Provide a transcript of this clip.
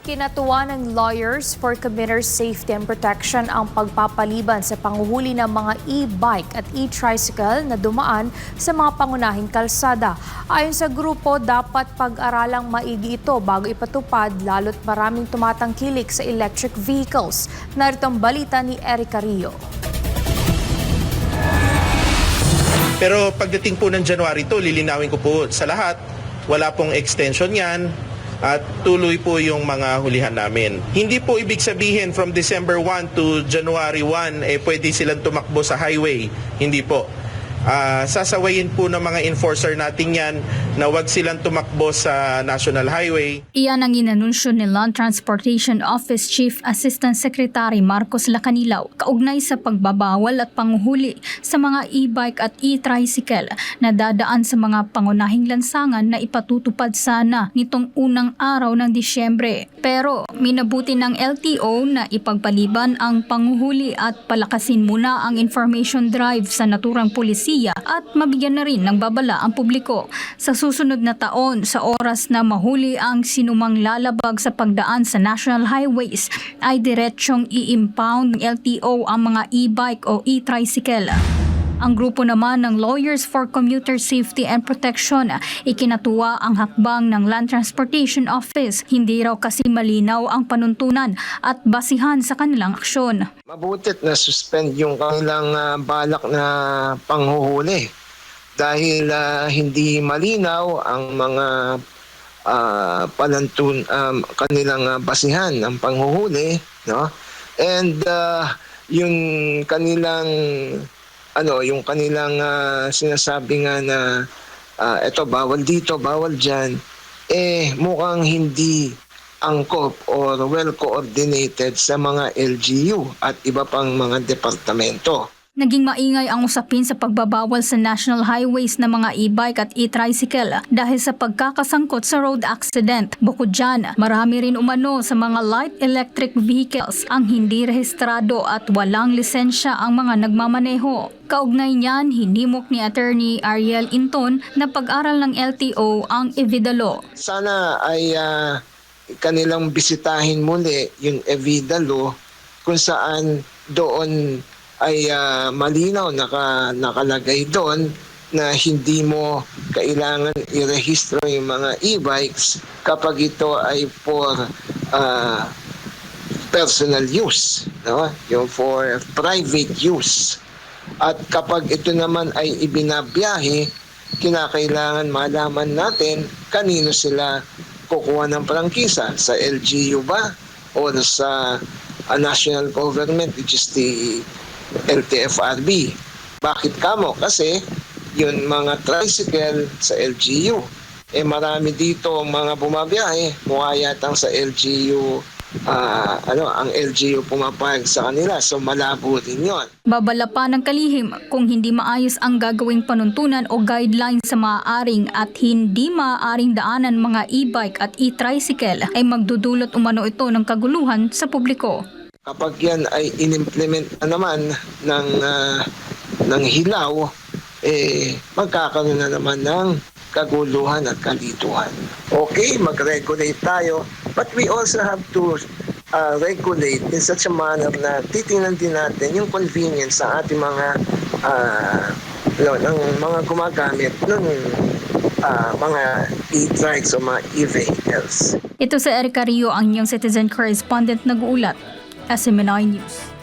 Kinatuwa ng Lawyers for Commuter Safety and Protection ang pagpapaliban sa panguhuli ng mga e-bike at e-tricycle na dumaan sa mga pangunahing kalsada. Ayon sa grupo, dapat pag-aralang maigi ito bago ipatupad lalo't maraming tumatangkilik sa electric vehicles. Narito ang balita ni Erica Rio. Pero pagdating po ng January 2, lilinawin ko po sa lahat, wala pong extension yan at tuloy po yung mga hulihan namin. Hindi po ibig sabihin from December 1 to January 1, eh pwede silang tumakbo sa highway. Hindi po. Ah, sasawayin po ng mga enforcer natin yan na wag silang tumakbo sa National Highway. Iyan ang inanunsyo ni Land Transportation Office Chief Assistant Secretary Marcos Lacanilaw kaugnay sa pagbabawal at panguhuli sa mga e-bike at e-tricycle na dadaan sa mga pangunahing lansangan na ipatutupad sana nitong unang araw ng Disyembre. Pero minabuti ng LTO na ipagpaliban ang panguhuli at palakasin muna ang information drive sa naturang polisiya at mabigyan na rin ng babala ang publiko. Sa susunod na taon, sa oras na mahuli ang sinumang lalabag sa pagdaan sa national highways, ay diretsyong i-impound ng LTO ang mga e-bike o e-tricycle. Ang grupo naman ng Lawyers for Commuter Safety and Protection ikinatuwa ang hakbang ng Land Transportation Office. Hindi raw kasi malinaw ang panuntunan at basihan sa kanilang aksyon. Mabutit na suspend yung kanilang ah, balak na panghuhuli dahil ah, hindi malinaw ang mga ah, palantun um, kanilang ah, basihan ng panghuhuli no and ah, yung kanilang ano yung kanilang ah, sinasabi nga na ah, eto bawal dito bawal diyan eh mukhang hindi angkop or well coordinated sa mga LGU at iba pang mga departamento. Naging maingay ang usapin sa pagbabawal sa national highways ng mga e-bike at e-tricycle dahil sa pagkakasangkot sa road accident. Bukod dyan, marami rin umano sa mga light electric vehicles ang hindi rehistrado at walang lisensya ang mga nagmamaneho. Kaugnay niyan, hinimok ni Attorney Ariel Inton na pag-aral ng LTO ang Evidalo. Sana ay ah, kanilang bisitahin muli yung Evida Law kung saan doon ay ah, malinaw naka, nakalagay doon na hindi mo kailangan irehistro yung mga e-bikes kapag ito ay for ah, personal use, no? Yung for private use. At kapag ito naman ay ibinabiyahe, kinakailangan malaman natin kanino sila kukuha ng prangkisa sa LGU ba o sa ah, national government which is the LTFRB. Bakit kamo? Kasi yun mga tricycle sa LGU. Eh marami dito mga bumabiyahe, mukha yatang sa LGU ah, ano, ang LGU pumapayag sa kanila. So malabo din yun. Babala pa ng kalihim kung hindi maayos ang gagawing panuntunan o guidelines sa maaaring at hindi maaaring daanan mga e-bike at e-tricycle ay magdudulot umano ito ng kaguluhan sa publiko. Kapag yan ay inimplement na naman ng ah, ng hilaw eh magkakaroon na naman ng kaguluhan at kalituhan. Okay, mag-regulate tayo, but we also have to ah, regulate in such a manner na titingnan din natin yung convenience sa ating mga ah, ano, ng mga gumagamit ng ah, mga e-trikes o mga e-vehicles. Ito sa Erica Rio ang inyong citizen correspondent nag-uulat. SMNI News.